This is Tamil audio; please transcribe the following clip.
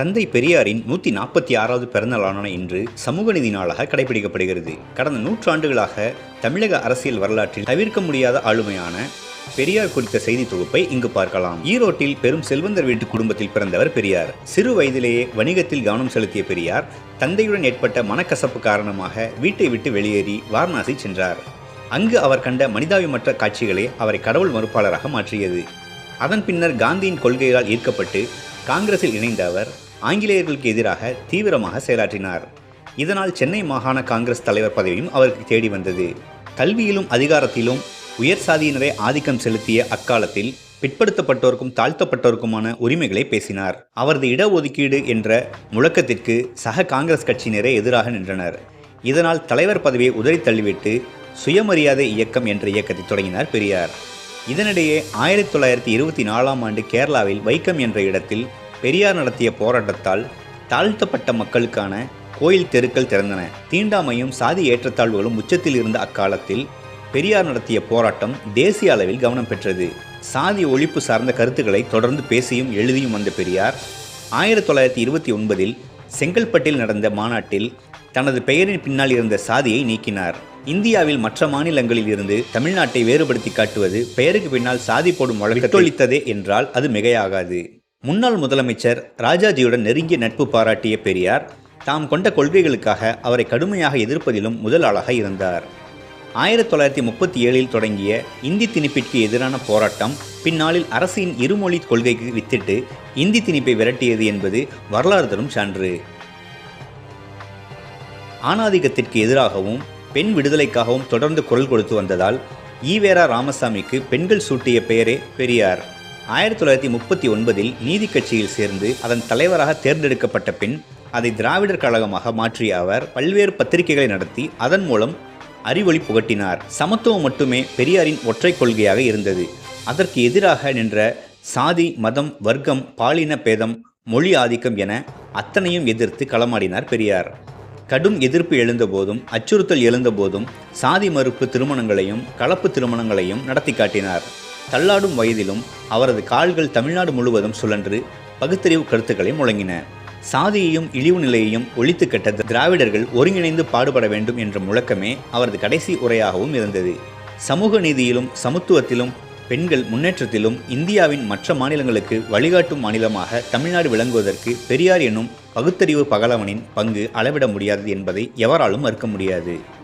தந்தை பெரியாரின் நூற்றி நாற்பத்தி ஆறாவது பிறந்தநாளான இன்று சமூக நீதி நாளாக கடைபிடிக்கப்படுகிறது. கடந்த நூற்றாண்டுகளாக தமிழக அரசியல் வரலாற்றில் தவிர்க்க முடியாத ஆளுமையான பெரியார் குறித்த செய்தி தொகுப்பை இங்கு பார்க்கலாம். ஈரோட்டில் பெரும் செல்வந்தர் வீட்டு குடும்பத்தில் பிறந்தவர் பெரியார். சிறு வயதிலேயே வணிகத்தில் கவனம் செலுத்திய பெரியார் தந்தையுடன் ஏற்பட்ட மனக்கசப்பு காரணமாக வீட்டை விட்டு வெளியேறி வாரணாசி சென்றார். அங்கு அவர் கண்ட மனிதாபிமற்ற காட்சிகளே அவரை கடவுள் மறுப்பாளராக மாற்றியது. அதன் பின்னர் காந்தியின் கொள்கைகளால் ஈர்க்கப்பட்டு காங்கிரஸில் இணைந்த அவர் ஆங்கிலேயர்களுக்கு எதிராக தீவிரமாக செயலாற்றினார். இதனால் சென்னை மாகாண காங்கிரஸ் தலைவர் பதவியும் அவருக்கு தேடி வந்தது. கல்வியிலும் அதிகாரத்திலும் உயர் சாதியினரை ஆதிக்கம் செலுத்திய அக்காலத்தில் பிற்படுத்தப்பட்டோருக்கும் தாழ்த்தப்பட்டோருக்குமான உரிமைகளை பேசினார். அவரது இடஒதுக்கீடு என்ற முழக்கத்திற்கு சக காங்கிரஸ் கட்சியினரே எதிராக நின்றனர். இதனால் தலைவர் பதவியை உதறி தள்ளிவிட்டு சுயமரியாதை இயக்கம் என்ற இயக்கத்தை தொடங்கினார் பெரியார். இதனிடையே ஆயிரத்தி தொள்ளாயிரத்தி இருபத்தி நாலாம் ஆண்டு கேரளாவில் வைக்கம் என்ற இடத்தில் பெரியார் நடத்திய போராட்டத்தால் தாழ்த்தப்பட்ட மக்களுக்கான கோயில் தெருக்கள் திறந்தன. தீண்டாமையும் சாதி ஏற்றத்தாழ்வுகளும் உச்சத்தில் இருந்த அக்காலத்தில் பெரியார் நடத்திய போராட்டம் தேசிய அளவில் கவனம் பெற்றது. சாதி ஒழிப்பு சார்ந்த கருத்துக்களை தொடர்ந்து பேசியும் எழுதியும் வந்த பெரியார் ஆயிரத்தி தொள்ளாயிரத்தி இருபத்தி ஒன்பதில் செங்கல்பட்டில் நடந்த மாநாட்டில் தனது பெயரின் பின்னால் இருந்த சாதியை நீக்கினார். இந்தியாவில் மற்ற மாநிலங்களில் இருந்து தமிழ்நாட்டை வேறுபடுத்தி காட்டுவது பெயருக்கு பின்னால் சாதி போடும் வழக்கத்தொழித்ததே என்றால் அது மிகையாகாது. முன்னாள் முதலமைச்சர் ராஜாஜியுடன் நெருங்கிய நட்பு பாராட்டிய பெரியார் தாம் கொண்ட கொள்கைகளுக்காக அவரை கடுமையாக எதிர்ப்பதிலும் முதல் ஆளாக இருந்தார். ஆயிரத்தி தொள்ளாயிரத்தி முப்பத்தி ஏழில் தொடங்கிய இந்தி திணிப்பிற்கு எதிரான போராட்டம் பின்னாளில் அரசின் இருமொழி கொள்கைக்கு வித்திட்டு இந்தி திணிப்பை விரட்டியது என்பது வரலாறு தரும் சான்று. ஆணாதிக்கத்திற்கு எதிராகவும் பெண் விடுதலைக்காகவும் தொடர்ந்து குரல் கொடுத்து வந்ததால் ஈவேரா ராமசாமிக்கு பெண்கள் சூட்டிய பெயரே பெரியார். ஆயிரத்தி தொள்ளாயிரத்தி முப்பத்தி ஒன்பதில் நீதி கட்சியில் சேர்ந்து அதன் தலைவராக தேர்ந்தெடுக்கப்பட்ட பின் அதை திராவிடர் கழகமாக மாற்றிய அவர் பல்வேறு பத்திரிகைகளை நடத்தி அதன் மூலம் அறிவொளி புகட்டினார். சமத்துவம் மட்டுமே பெரியாரின் ஒற்றை கொள்கையாக இருந்தது. அதற்கு எதிராக நின்ற சாதி மதம் வர்க்கம் பாலின பேதம் மொழி ஆதிக்கம் என அத்தனையும் எதிர்த்து களமாடினார் பெரியார். கடும் எதிர்ப்பு எழுந்தபோதும் அச்சுறுத்தல் எழுந்தபோதும் சாதி மறுப்பு திருமணங்களையும் கலப்பு திருமணங்களையும் நடத்தி காட்டினார். தள்ளாடும் வயதிலும் அவரது கால்கள் தமிழ்நாடு முழுவதும் சுழன்று பகுத்தறிவு கருத்துக்களை முழங்கின. சாதியையும் இழிவு நிலையையும் ஒழித்து கட்ட திராவிடர்கள் ஒருங்கிணைந்து பாடுபட வேண்டும் என்ற முழக்கமே அவரது கடைசி உரையாகவும் இருந்தது. சமூக நீதியிலும் சமத்துவத்திலும் பெண்கள் முன்னேற்றத்திலும் இந்தியாவின் மற்ற மாநிலங்களுக்கு வழிகாட்டும் மாநிலமாக தமிழ்நாடு விளங்குவதற்கு பெரியார் என்னும் பகுத்தறிவு பகலவனின் பங்கு அளவிட முடியாது என்பதை எவராலும் மறுக்க முடியாது.